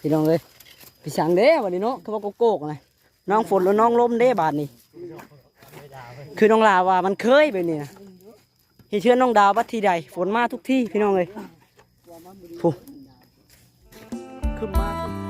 พี่น้องเลยพี่สังเด้วันนี้เนาะคือว่าโกกๆไงน้องฝนแล้วน้องลมเด้บาทนี่คือน้องลาว่ามันเคยไปนี่นะเห็นเชื่อน้องดาวบัดทีใดฝนมาทุกที่พี่น้องเลยผู้ขึ้นมา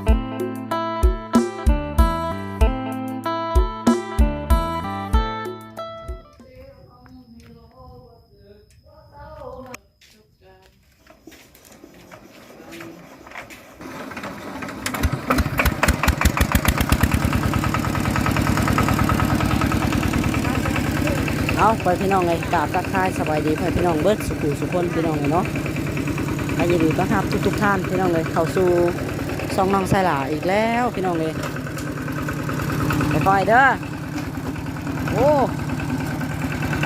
เอาไปพี่น้องเลยกราบทักทายสบายดีไปพี่น้องเบิร์ดสุขุสุขคนพี่น้องเลยเนาะไปยินดีต้อนรับทุกทุกๆท่านพี่น้องเลยเข้าสู่ซองน้องไซหลาอีกแล้วพี่น้องเลยไปก่อยเด้อโอ้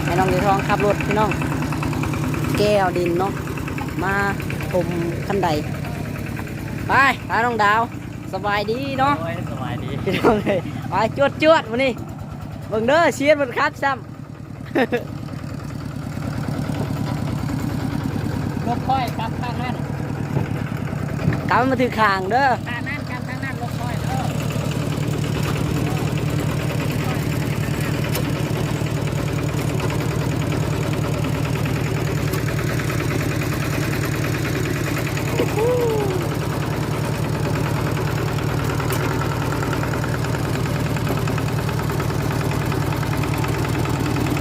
ให้น้องดีทองขับรถพี่น้อง แก้วดินเนาะมาผมขั้นใดไปไปน้องดาวสบายดีเนาะโอ้ยสบายดีพี่น้องเลยไปจวดจวดๆวันนี้เบิ่งเด้อเชียร์มันคัดซ้ รถค่อยกลับทางนั้นำกำมาถือขางเด้อ ทางนั้นกลับทางนั้นรถค่อยเด้อ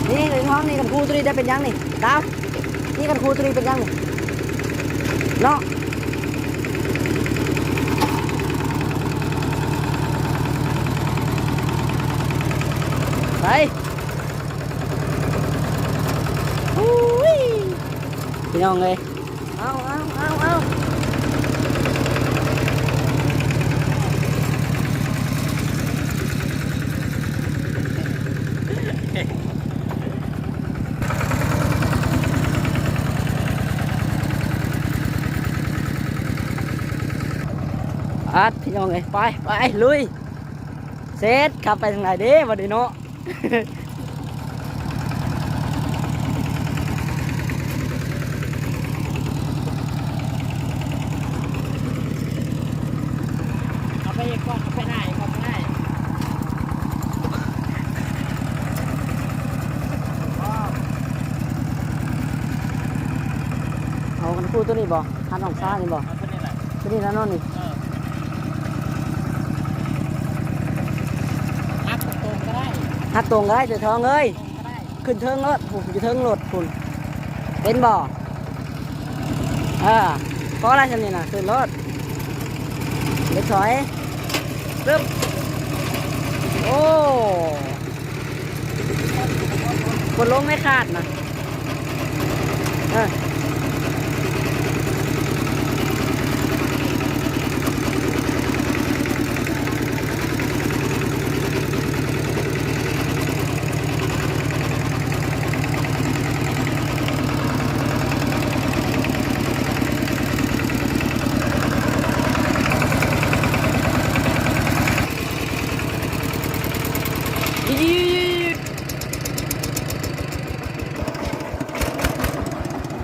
นี่ในท้องนี่กันค รูตรีจะเป็นยังนี่ดาวนี่กันครูตรีเป็นยังนี่เนาะไปอุ้ยพี่น้องเลยเอาเอาเอาเอา อัดพี่น้องเลยไปไปลุยเซตขับไปทางไหนเด้วันนี้เนาะเอาไปอีกก่อนเอาไปไหนก่อนไปไหนเอากันครูตัวนี้บ่ทันน้องซ่านี่บ่เอาไปนี่แหละตัวนี้แล้วเนอนนี่ เอออัพตรงๆก็ได้ หักตรงก็ได้เสือทองเอ้ยขึ้นเทิงรถผมจะเทิงรถคุณเป็นบ่เออเพราะอะไรฉันนี่นะขึ้นรถเด็กถอยปึ๊บโอ้กดลงไม่ขาดนะเออยืด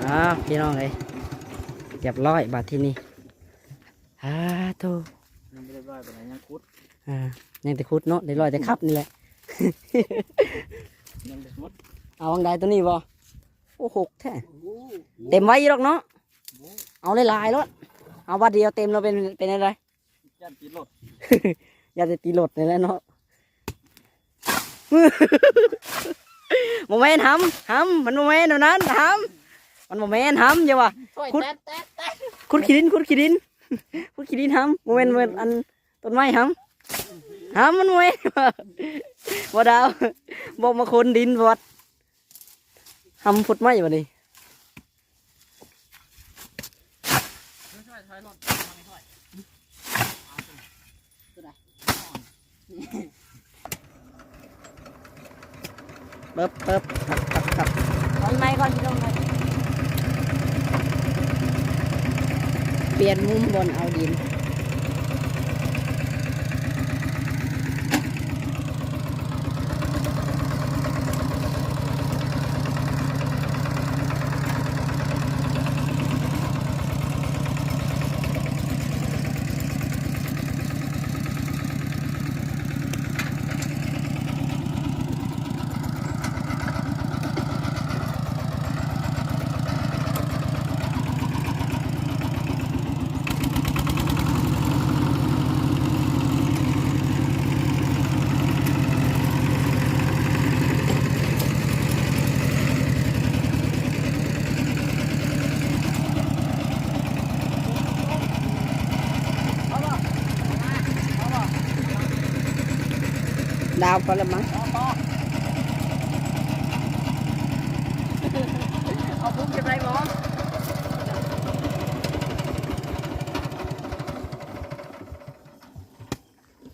อ้าวพี่น้องเลยเรี ยบร้อยบาทที่นี่ฮ่าโตยังไม่ได้ร้อยไปไหนยังคุดอ่ายังแต่คุดเนาะได้ร้อยแต่ขับนี่แหละ ยังไม่คุดเอาวังใดตัวนี้บ่โอ้หกแท้เต็มไว้อยู่หรอกเนาะเอาเลยลายๆรถเอาวัดเดียวเต็มเราเป็นเป็นอะไรยันตีรถอย่าจะตีรถนี่แหละเนาะโมเมนต์หำหำมันโมเมนต์เท่านั้นหำ มันโมเมนต์หำอย่าว่าช่วยคุดแต๊ดแต๊ดแต๊ดคุดขี้ดินคุดขี้ดิน คุดขี้ดินหำโมเมนต์มันอันต้นไม้หำหำมันโมเมนต์บ่ดาวบอกมาคนดินบอดหำพุดไม้บ่นี่ช่วยช่วยรถช่วยเปิบเปิบขับขับขับถอยไม้ก่อนพี่น้องเลย ปลี่ยนมุมบนเอาดิน ดาวพอแล้วมั้งเอาพุ่งจะไปหมอ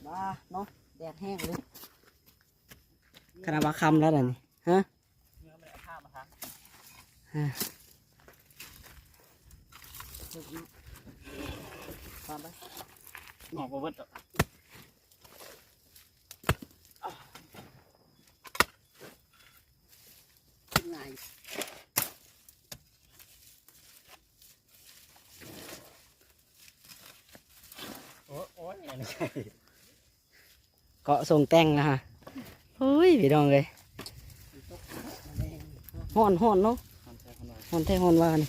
บ้าเนาะแดดแห้งเลยขนาดว่าคำแล้วน่ะนี่ฮะเนื้อไม่ได้ข้ามมาทางตามไปหมอกว่าเบิด ขึ้นไง โอ้โอ้ยนี่เกาะทรงแต่งนะฮะเฮ้ยพี่น้องเลยห่อนห่อนเนาะทำใช้ขนมห่อนแท้ห่อนว่านี่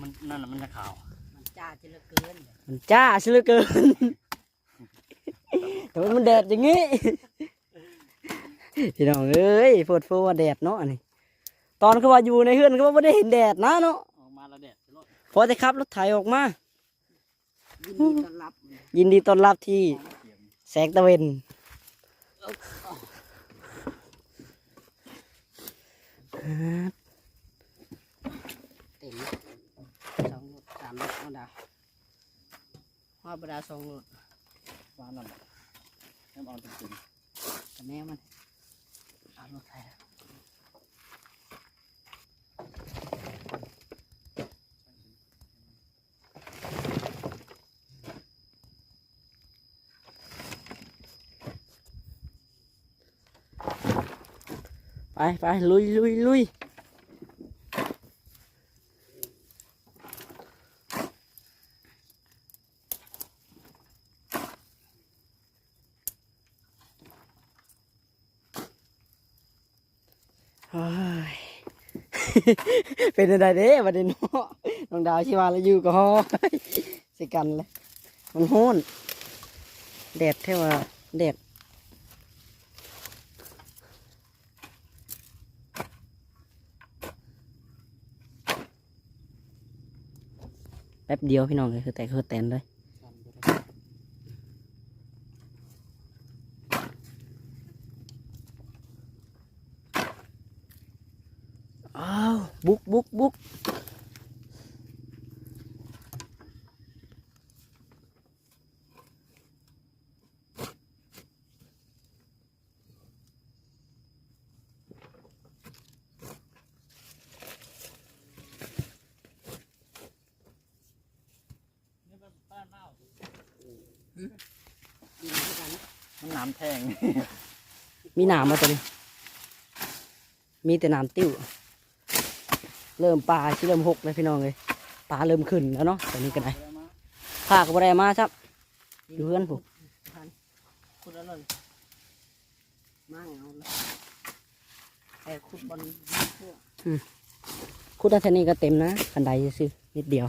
มันนั่นน่ะมันจะขาว มันจ้าจะเหลือเกิน มันจ้าซะเหลือเกินแต่ว่ามันแดดอย่างงี้พี่น้องเอ้ยโฟดโฟว่าแดดเนาะอันนี่ตอนเขาว่าอยู่ในเฮือนเขาว่าไม่ได้เห็นแดดนะเนาะ พอจะขับรถไถออกมา ยินดีต้อนรับยินดีต้อนรับที่เสียงแสงตะเวนอ่าเต็มสองรถสามรถเอาดาว hoa bờ đào song r ถฟ้านั่นแหละให้มันเอาจริงแต่แม่มันเอารถไทย ไปไปลุยลุยลุยเฮ้ยเป็นอะไรเด้ประเด็นเนาะน้องดาวชิวาแล้วอยู่ก็ฮอสิกันเลยมันโหนแดดเท่ว่าแดด แป๊บเดียวพี่น้องเลยคือแต่คือแตนเลยอ้าวบุกบุกบุกดินด้วยกัน มันน้ำแทง มีหนามมาตัวนี้ มีแต่หนามติ้ว เริ่มปลาที่เริ่มหกเลยพี่น้องเลยปลาเริ่มขึ้นแล้วเนาะตอนนี้ก็ได้ภาคบรได้มาครับอยู่เพื่อนผมขุดแล้วเลยมั่งเอาเลยแต่ขุดบนพวกคุดอันนี้ก็เต็มนะคันไดซื้อนิดเดียว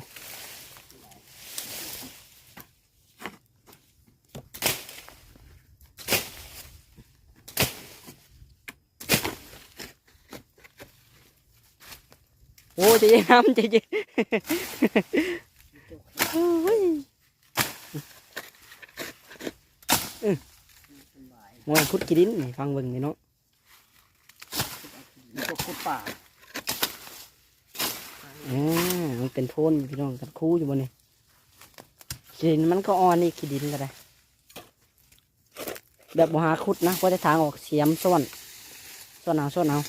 จะยังน้ำจะยังโอ้ยสบายมวยคุดกีดินนี่ฟังเบิ่งนี่เนาะคุดป่าอ่ามันเป็นโทนพี่น้องกันคู่อยู่บนนี่ขีดินมันก็อ่อนนี่ขีดินก็ได้แบบบหาคุดนะเพราะจะทางออกเสียมส่วนส่วนเอาส่วนเอา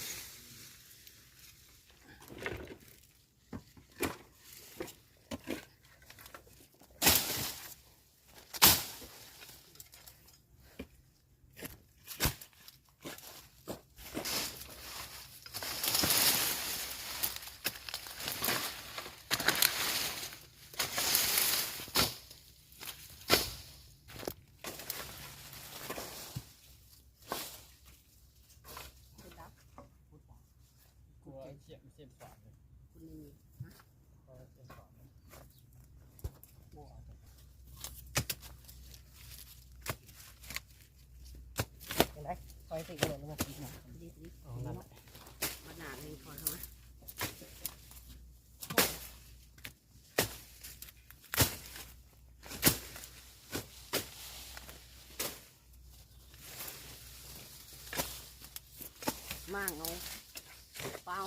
สียมเสียมสานเลยคุณมีฮะพอเสียมสานเลยโอ้เห็นไหมคอยติดกระโดดลงมาติดหน่อยดีดีอ๋อนั่นมาหนาหนึ่งคอยเข้ามากเนาะเปล่า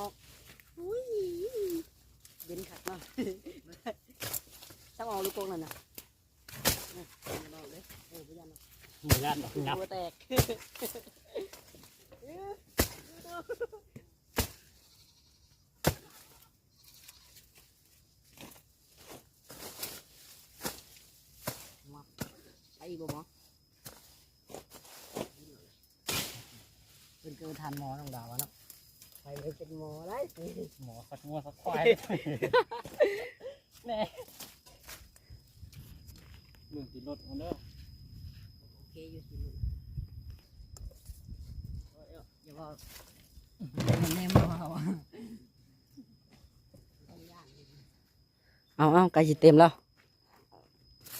ย็นขัดเนาะช่างเอาลูกโป่งนั่นน่ะเนี่ยเอาเลยโอ้ยยันเนาะหมูย่านดอกงับตัวแตกไปอีกบ่หมอเป็นเกินทานหมอน้องดาวอะเนาะไปเลยเป็นหมอได้สิหมอสักงัวสักควาย แน่เรื่องติดรถเอาเด้อโอเคอยู่สิมึงอย่าบอกมันแน่มาเอาต้องย่านเลยเอาเอาไก่สิเต็มแล้ว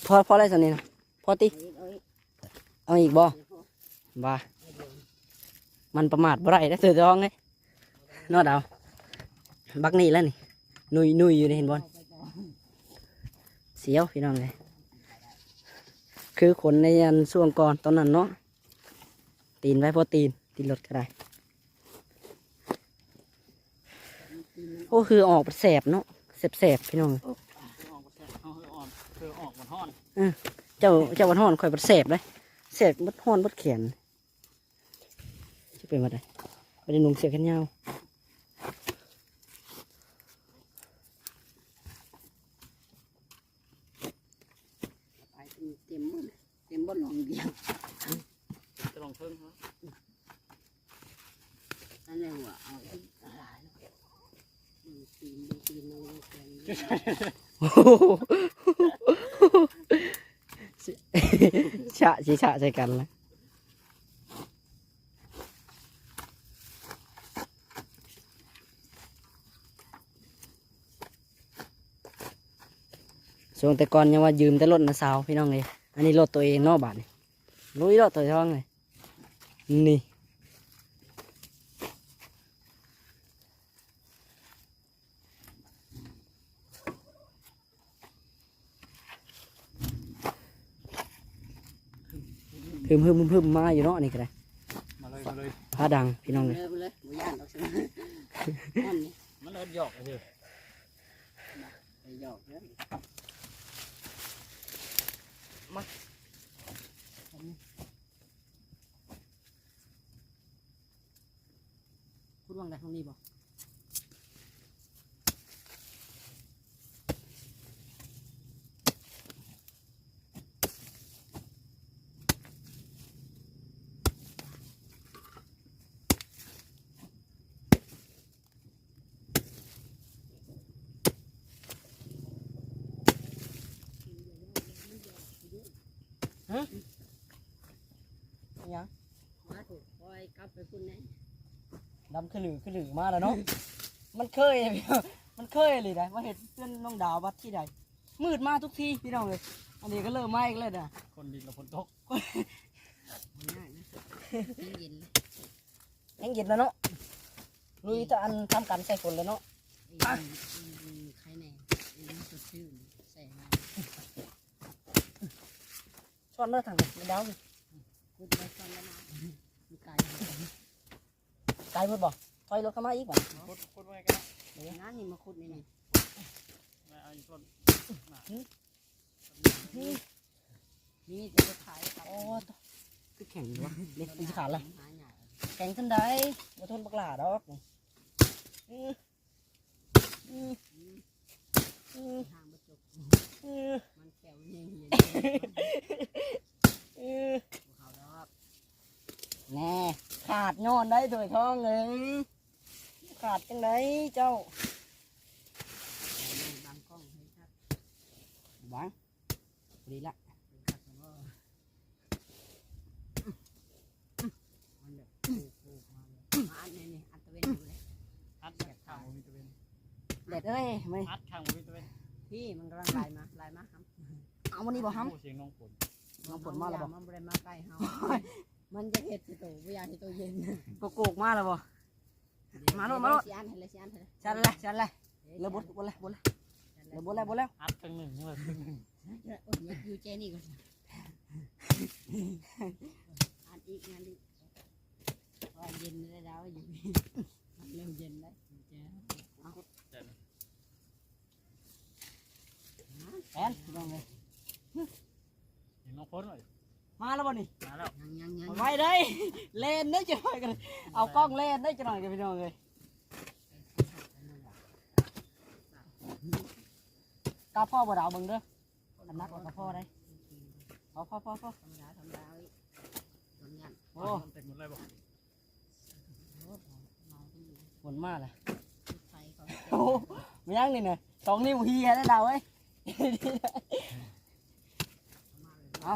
พอพออะไรสันนี่นะพอติ เอาอีกเอาอีกบ่เอาอีกบ่าเอาอีกมันประมาทบ่ได้นะเสือจองไงนอดเอาบักนี่แล้วนี่นุยนุยอยู่ในเห็นบอล เอาไปก่อนเสียวพี่น้องเลยคือขนในยันช่วงก่อนตอนนั้นเนาะตีนไว้พอตีนตีนรถก็ได้ตีนมันโอ้คือออกเป็นแสบเนาะแสบๆพี่น้องเอาออกมาแทะเอาให้อ่อนเธอออกมันห้อนเจ้าเจ้าวันห่อนข่อยเป็นแสบเลยแสบบัดห่อนบัดแขนจะเป็นมาได้ไม่ได้นุ่งเสื้อแขนยาว ไปเต็มหมด เต็มบนหลงเดียวจะลองเพิ่มครับนั่นแหละว่าเอาอีกหลายเนาะอืมตีนดูตีนเราดูแกงโอ้โหชะชิชะใส่กันแล้วช่วงแต่ก่อนยังว่ายืมแต่รถนะสาวพี่น้องเลย อันนี้รถตัวเองเนอกบาทนี่ลุยรถตัวช่องเลยนี่พึ่มพึ่มพึ่มพึ่มมาอยู่เนาะนี่ก็ได้มาเลยมาเลยพาดังพี่น้องเลยเลยไปเลยหมูย่านดอกใช่ไหมนั่นนี่มันเอิดหยอกเลยไปหยอกเมาคุณว่างได้ตรงนี้บ่ยัง มาถูกคอยกลับ ไปพุ่นไหนดำขลือขลือมาแล้วเนาะ มันเคยพี่น้องมันเคยเลยนะว่าเห็นเพื่อนน้องดาววัดที่ใดมืดมาทุกทีพี่น้องเลย อันนี้ก็เริ่มไหม้อีกเลยนะคนดินกับคนตกมันง่ายนะเย็นเลยแห้งเย็นแล้วเนาะลุยจะอันทำกันใส่ฝนแล้วเนาะไอ้ใครแน่ไอ้นี่สดชื่นใส่มาช้อนเลือดทางนี้มันดาวสิคุดไปฟังแล้วนะมี ไก่ไกลหมดบ่ถอยรถเข้ามาอีกบ่โคตรโคตรไว้กันงานนี่มาคุดนี่นี่มาเอาอีกคนนี่จะขายกับโอ้ตัวคือแข็งอยู่วะเล็กเป็นขาดละหาใหญ่แข็งขึ้นได้มาทนบักหลาดอกนี่อื้ออื้ออื้อทางมาจบอื้อมันแก้วเย็นเย็นอื้อเขาดอก แน่ขาดย้อนได้ถวยทองเลยขาดจังไดเจ้าบางกล้องให้ชัดวางดีละเป็นขัดแต่ว่ามันแบบปูปูมาเลยมาอันนี้นี่อันตะเวนอยู่เลยอัดแบบข้างวิตามินเด็ดเอ้ยไม่อัดข้างวิตามินพี่มันกำลังไล่มาไล่มาครับเอาวันนี้บ่ฮัมโอ้เสียงน้องฝนน้องฝนมาแล้วบ่มันบ่ได้มาใกล้เฮา มันจะเห็ดสิโตไม่อยากให้ตัวเย็นโกโกกมาเลยบ่มาโลดมาโนให้นให้เลยชันเลยชันเลยเลยบดบดเลยบดเลยเลยบดเลยบดแล้วอัดจังหนึ่งเลยโอ้ยอยากอยู่เจนี่ก่อนอันอีกงานอีกพอเย็นไล้แล้วอยู่เริ่มเย็นแล้เจ๊แอนลองเลยยังน้องพ้นเลย มาแล้วบ่นี่มาแล้วยังยังยังไว้ได้เลนได้จะหน่อยกันเอากล้องเลนได้จะหน่อยกันพี่น้องเลยกาพ่อบ่ดาวเบิ่งเด้ออันนักกว่ากาพ่อได้เอาพ่อพ่อพ่อธรรมดาธรรมดาต้นยันโอ้เต็มหมดเลยบอกฝนมาเลยไฟเขาโอ้ไม่ยังนี่เนี่ยสองนิ้วเฮียได้ดาวเว้ยเอา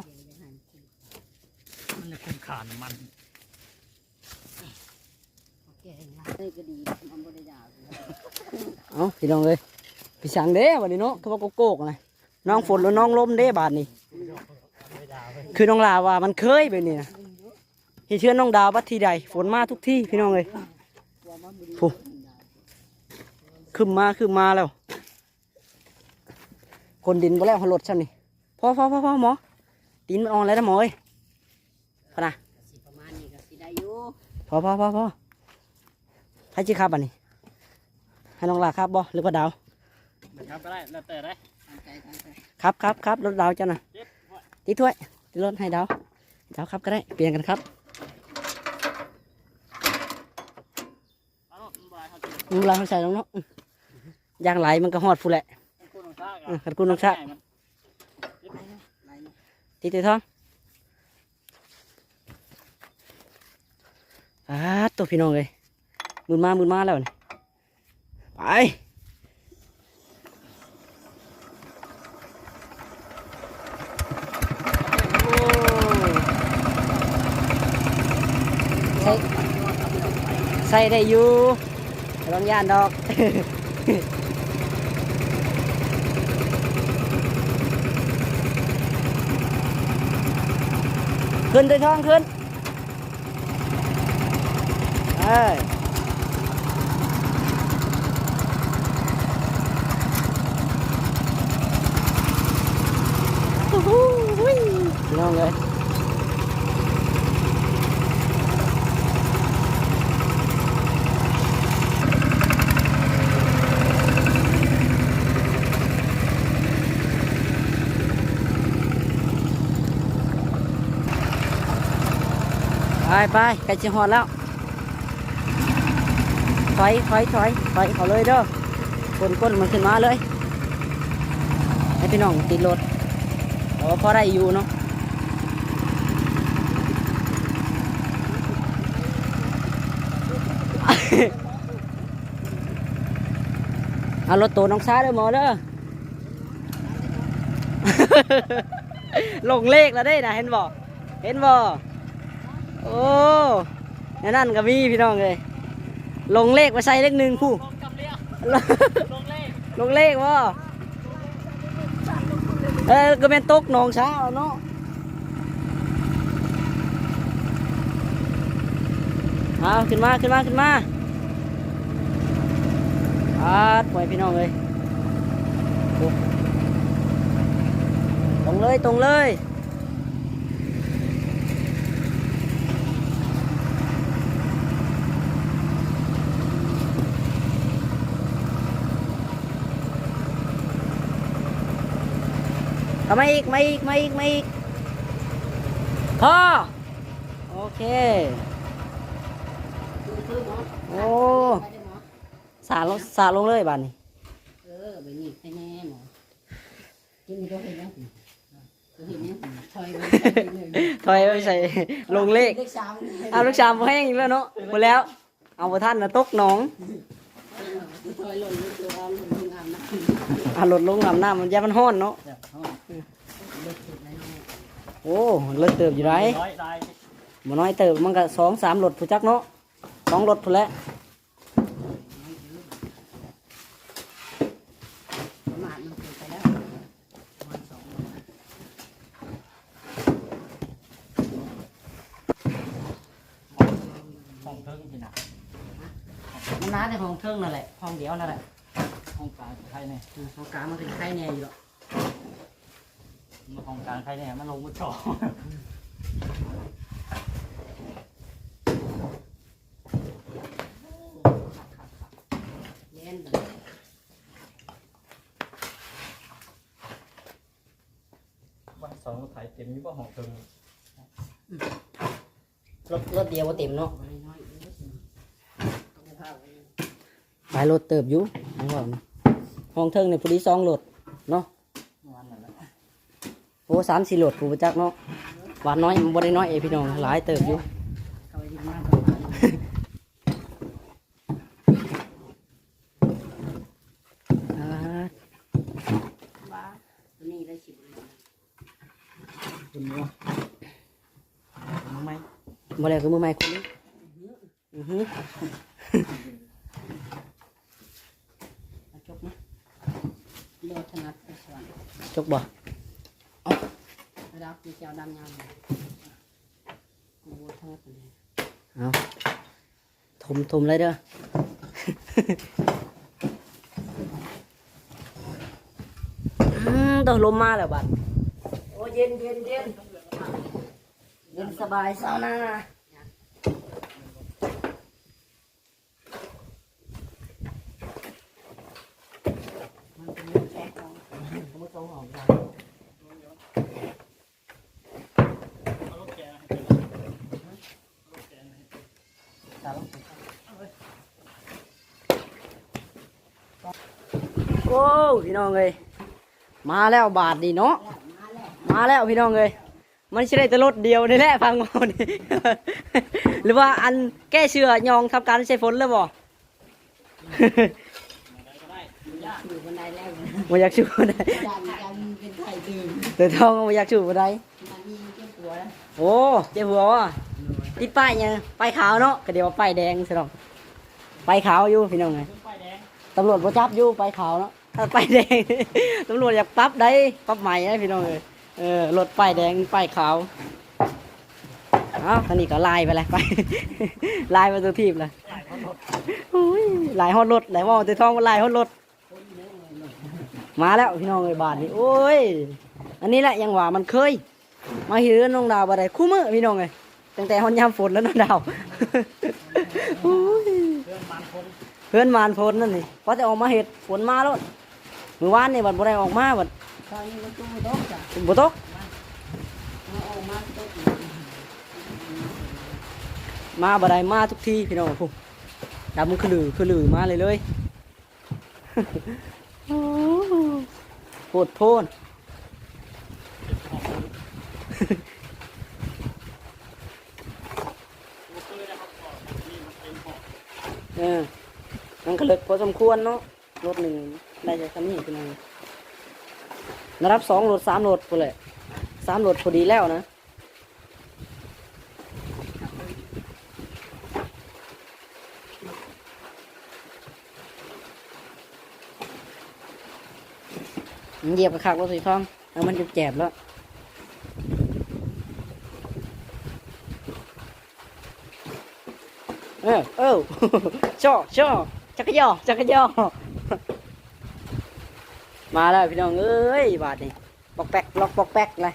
มันจะคุ้มขานมันแกงเลยก็ดีมันบริยาเอาพี่น้องเลยพี่สังเด้วันนี้เนาะคือว่าโกกๆนะน้องฝนหรือน้องลมเด้บาทนี่คือน้องลาว่ามันเคยไปนี่นะเห็นเชื่อน้องดาวบัดทีใดฝนมาทุกที่พี่น้องเลยผู้ขึ้นมาขึ้นมาแล้ว คนดินบ่แล้วเขาลดฉันนี่พอพอพอพอหมอดินมันอ่อนแล้วนะหมอเอ้ย พอนะสิประมาณนี้ก็สิได้อยู่พอพอพอพอให้จีครับอันนี้ ให้น้องลาครับบ่หรือว่าดาวนะครับก็ได้แล้วแต่ได้ตามใจตามใจครับครับครับรถดาวจ้ะนะเจ็บไว้ตีถ้วยตีรถให้ดาวดาวครับก็ได้เปลี่ยนกันครับเอาลูกบายเขาจะมึงลาเขาใส่ลงเนาะอื้อย่างไหลมันก็หอดฟูแหละเป็นคู่น้องชาอืมขัดกูน้องชะไรนะตีตีท้อง อ่าตัวพี่น้องเลยมือมามือมาแล้วนี่ไปโอ้ใส่ใส่ได้อยู่ไม่ต้องย่านดอกขึ้นตัวท้องขึ้น เอ้ยฮู้ฮู้หุ้ยพี่น้องเลยไปไปใกล้จะหอดแล้ว ถอยถอยถอยถอยเขาเลยเด้อก้นก้นมันขึ้นมาเลยให้พี่น้องติดรถแต่ว่าพอได้อยู่เนาะเอารถตัวน้องซ้าเด้อหมอเด้อลงเลขแล้วได้นะเห็นบ่เห็นบ่โอ้นั่นก็มีพี่น้องเลย ลงเลขมาใส่เลขหนึ่งผู้ลงกับเรียกลงเลขลงเลขว่าเออก็เป็นตกหนองช้าเอาเนาะเอาขึ้นมาขึ้นมาขึ้นมาอาดปล่อยพี่น้องเลยโอ้ตรงเลยตรงเลย เอามาอีกมาอีกมาอีกมาอีกพอโอเคคือหมอโอ้ไปได้หมอสาลงสาลงเลยบ้านนี้เออไปนี่ให้แน่หมอกินนี่ก็เห็นแล้วก็เห็นเนี่ยถอยไปเลยถอยไปใส่ลงเลขเลขสามเอาลูกชามบ่แห้งอีกแล้วเนาะหมดแล้ว เอาบ่ท่านนะตกหนองถอยหล่นลูกตัวหล่นลงอ่างนะ เอาหลดลงน้ำน้ำมันยามันห้อนเนาะเลิกเสร็จแล้วโอ้เลิกเติบอยู่ไรร้อยได้บ่น้อยเติบมันก็สองสามหลดผู้จักเนาะสองหลดผู้นแหล้วประมาณมันเกิดไปแล้วประมาณสองห้องเทิงที่หนักมันน้าในห้องเทิงนั่นแหละห้องเดียวนั่นแหละ ห้องกลางใครเนี่ยอืมห้องกลางมันเป็นไข่แน่อยู่หรอกมาห้องกลางใครเนี่ยมันลงมาจ่อเย็นวันสองถ่ายเต็มอยู่บ่ห้องเติมรถรถเดียวบ่เต็มเนาะน้อยๆนี่ก็สิต้องไปพาไว้หลายรถเติบอยู่ไม่ว่านะ ห้องเทิงในพอดีสองรถเนาะวันนั้นแหละโอ้สามสี่รถผู้ประจักษ์เนาะหวานน้อยมันบ่ได้น้อยเอยพี่น้องหลายเติบอยู่เข้าไปที่มากก็มาอ่าบ้าตัวนี้ได้สิบเลยคุณเนาะทำไมบ่แล้วคือมือใหม่คนนี้อือฮึ เอาจบนะ โดดถนัดไปสวนจกบ่ระดับมีเจ้าดำยาวเลยกูโดดถนัดไปเลยเอาทมทมเลยเด้ออืมต้องลมมาแล้วบัดโอ้เย็นเย็นเย็นเย็นสบายเศร้าหน้ามันเป็นเรื่องแค่ของเขาไม่ต้องหอมกัน เอารถแกให้เป็นรถแกให้ สาว โอ้พี่น้องเลยมาแล้วบาทดีเนาะมาแล้วพี่น้องเลยมันใช่ได้แต่รถเดียวนี่แหละฟังมานี่หรือว่าอันแก้เชื่อยองทำการใช้ฝนแล้วบ่อยู่บนไดแล้วบ่อยากชูบ่ได้ยันยันเป็นไข่ดื่มแต่ทองบ่อยากชูบ่ได้มันมีเจ้าหัวแล้วโอ้เจ้าหัวว่ะ ติดป้ายยังป้ายขาวเนาะก็เดี๋ยวว่าป้ายแดงสิเนาะป้ายขาวอยู่พี่น้องไงตำรวจบ่จับอยู่ป้ายขาวเนาะถ้าป้ายแดง ตำรวจอยากปรับได้ปรับใหม่นะพี่น้องเอ้ยเออรถป้ายแดงป้ายขาวเอ้าอันนี้ก็ลายไปเลยไปลายมาตัวทีบเลยโอ้ยลายฮอดรถลายว่าตัวทองว่าลายฮอดรถมาแล้วพี่น้องเอ้ยบาทนี่โอ้ย อันนี้แหละยังว่ามันเคย มาเห็นน้องดาวบ่ได้คู่มือพี่น้องเอ้ย ตั้งแต่ฮอนยามฝนแล้วน้องดาวโอ้ยเรื่องมันคนเพื่อนมานฝนนั่นนี่พอจะออกมาเห็ดฝนมาแล้วมื้อวานนี่บัดบ่ได้ออกมาบัดตอนนี้มันตู้โต๊ะจ้ะบ่ตกมาออกมาโต๊ะมาบ่ได้มาทุกทีพี่น้องพุ่ดำคือลือคือลือมาเลยเลยโอ้โหดโพน บ่เคยนะครับก่อนนี่มันเป็นห้อง เออมันก็เลิกพอสมควรเนาะรถหนึ่งได้จากคันนี้พี่น้องนะครับสองรถสามรถพอเลยสามรถพอดีแล้วนะมันเหยียบกระคักรถสีทองแล้วมันจะแจบแล้ว เช่อช่อจักรยอจักรยอมาแล้วพี่น้องเอ้ยบาทนี่ปอกแป๊กล็อกปอกแป๊กเลย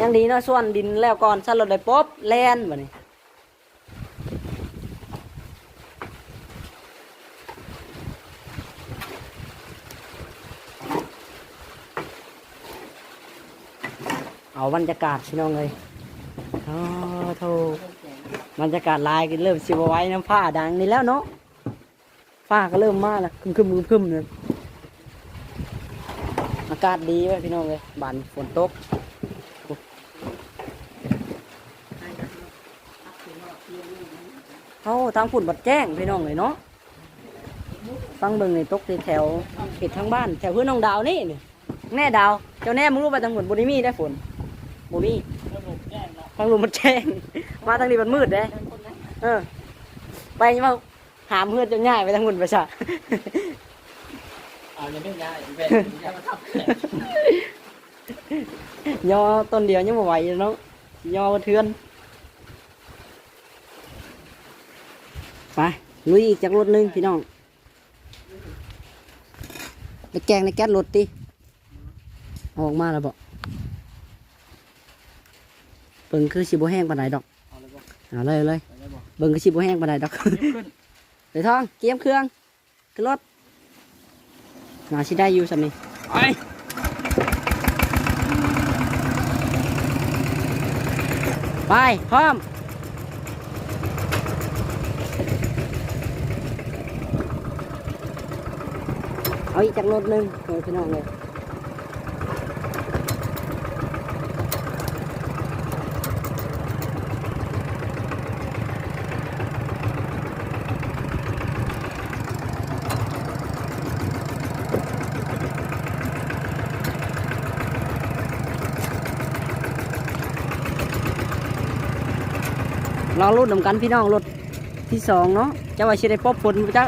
ยังดีเนาะส่วนดินแล้วก่อนสั่นรถได้ป๊บแลนบ่นี่เอาบรรยากาศพี่น้องเลย บรรยากาศลายก็เริ่มสิบไว้น้ำฟ้าดังนี่แล้วเนาะฟ้าก็เริ่มมาแล้วคึมคึมคึมคึมเลยอากาศดีไว้พี่น้องเลยบานฝนตกเขาทางฝุ่นบัดแจ้งพี่น้องเลยเนาะฟังเบิ่งในตกในแถวเขตทางบ้านแถวเพื่อนน้องดาวนี่นี่แน่ดาวเจ้าแน่มึงรู้ไปทางฝนบุรีมีได้ฝนบุรี สรุปแจ้งเนาะทางลมมันแจ้ง มาทางนี้มันมืดเด้เออ ไปมาหามเพื่อนจนง่ายไปทางหุ่นประชาเอายังไม่ย้ายแบบอย่ามาทับแขนย่อต้นเดียวยังไม่ไหวอยู่เนาะย่อเทือนไปลุยอีกจากรถหนึงพี่น้องไปแกงในแก๊สรถติเอาออกมาแล้วบอก เบิ่งคือสิบ่แห้งปานใดดอกเอาเลยเอาลยเบิ่งคือสิบ่แห้งปานใดดอก เก็บขึ้ท่องเกียมเครื่องขึ้นรถหาชิได้อยู่สัมนี่ไปไปพร้อมเอาอีกจากรถหนึ่งโอ้ยพี่น้องเลย รอรุ่นนำกันพี่น้องรถที่สองเนาะจะว่าชิได้พบผลบ่จ้า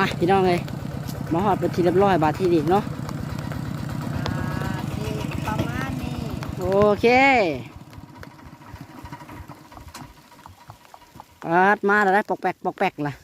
มาพี่น้องเลยมาหอดเป็นทีเรียบร้อยบาทที่ดีเนาะอ่าสิประมาณนี้โอเคปาดมาแล้วได้ปอกแปกปอกแปกล่ะ